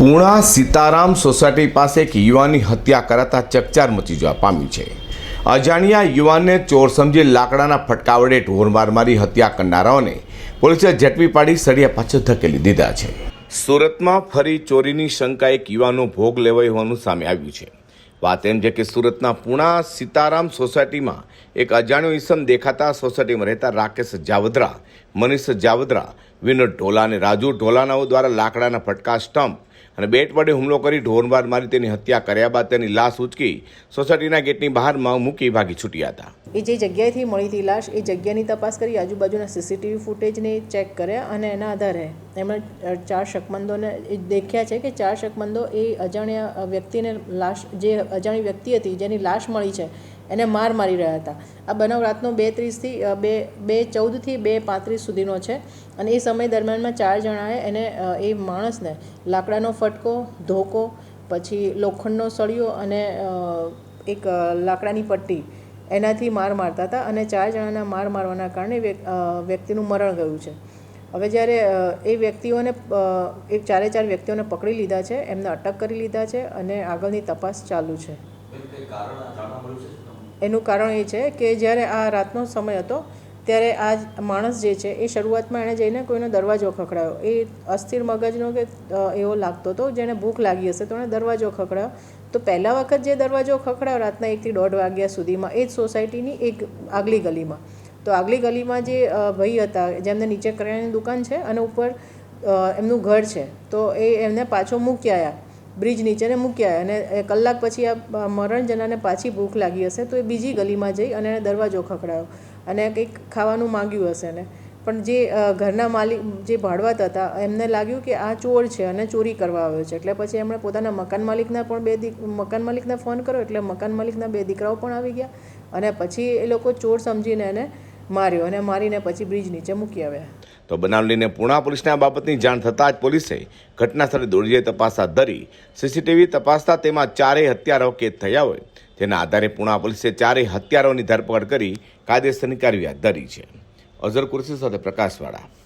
Puna Sitaram society પાસે એક યુવાનની હત્યા કરાતા ચકચાર મચી જવા પામી છે. અજાણ્યા યુવાનને ચોર સમજી લાકડાના ફટકા વડે ઢોરમાર મારી હત્યા કરનારાઓને પોલીસે ઝડપી પાડી સળિયા પાછળ ધકેલી દીધા છે. સુરતમાં ફરી ચોરીની શંકા એક યુવાનો ભોગ લેવાઈ હોવાનું સામે આવ્યું છે. વાત એમ છે કે સુરતના પૂણા સીતારામ સોસાયટીમાં એક અજાણ્યો ઈસમ દેખાતા સોસાયટીમાં રહેતા રાકેશ જાવદરા, મનીષ જાવદરા વિનોદ ઢોલા અને રાજુ ઢોલાનાઓ દ્વારા લાકડાના ફટકા સ્ટમ્પ અને બેટ વડે હુમલો કરી ઢોરમાર મારી તેની હત્યા કર્યા બાદ તેની લાશ ઉચકી સોસાયટીના ગેટની બહાર મૂકી ભાગી છૂટ્યા હતા. એ જે જગ્યાએથી મળી હતી લાશ, એ જગ્યાની તપાસ કરી આજુબાજુના સીસીટીવી ફૂટેજને ચેક કર્યા અને એના આધારે એમણે ચાર શકમંદોને દેખ્યા છે કે ચાર શકમંદો એ અજાણ્યા વ્યક્તિને લાશ, જે અજાણી વ્યક્તિ હતી જેની લાશ મળી છે એને માર મારી રહ્યા હતા. આ બનાવ રાતનો બે ત્રીસથી બે બે ચૌદથી બે પાંત્રીસ સુધીનો છે અને એ સમય દરમિયાનમાં ચાર જણાએ એને એ માણસને લાકડાનો ફટકો, ધોકો, પછી લોખંડનો સળિયો અને એક લાકડાની પટ્ટી એનાથી માર મારતા હતા અને ચાર જણાના માર મારવાના કારણે વ્યક- વ્યક્તિનું મરણ ગયું છે. હવે જ્યારે એ વ્યક્તિઓને એ ચારે ચાર વ્યક્તિઓને પકડી લીધા છે, એમને અટક કરી લીધા છે અને આગળની તપાસ ચાલુ છે? એનું કારણ એ છે કે જ્યારે આ રાતનો સમય હતો, ત્યારે આ માણસ જે છે એ શરૂઆતમાં એણે જઈને કોઈનો દરવાજો ખખડાયો. એ અસ્થિર મગજનો કે એવો લાગતો હતો જેને ભૂખ લાગી હશે તો એણે દરવાજો ખખડાયો. તો પહેલા વખત જે દરવાજો ખખડાયો રાતના એકથી દોઢ વાગ્યા સુધીમાં, એ જ સોસાયટીની એક આગલી ગલીમાં. તો આગલી ગલીમાં જે ભાઈ હતા, જેમને નીચે કરિયાણાની દુકાન છે અને ઉપર એમનું ઘર છે, તો એ એમને પાછો મૂકી આવ્યા બ્રિજ નીચેને મૂક્યા અને એ કલાક પછી આ મરણ જનાને પાછી ભૂખ લાગી હશે, તો એ બીજી ગલીમાં જઈ અને એને દરવાજો ખખડાયો અને કંઈક ખાવાનું માંગ્યું હશે ને પણ જે ઘરના માલિક, જે ભાડવાત હતા, એમને લાગ્યું કે આ ચોર છે અને ચોરી કરવા આવ્યો છે. એટલે પછી એમણે પોતાના મકાન માલિકના પણ બે દી, મકાન માલિકને ફોન કર્યો એટલે મકાન માલિકના બે દીકરાઓ પણ આવી ગયા અને પછી એ લોકો ચોર સમજીને એને માર્યો અને મારીને પછી બ્રિજ નીચે મૂકી આવ્યા. તો બનાવ લઈને પૂણા પોલીસને આ બાબતની જાણ થતાં જ પોલીસે ઘટના સ્થળે દોડી જઈ તપાસ હાથ ધરી સીસીટીવી તપાસતા તેમાં ચારેય હત્યારાઓ કેદ થયા હોય. તેના આધારે પૂણા પોલીસે ચારેય હત્યારાઓની ધરપકડ કરી કાયદેસરની કાર્યવાહી હાથ ધરી છે. અઝર કુર્સી સાથે પ્રકાશવાળા.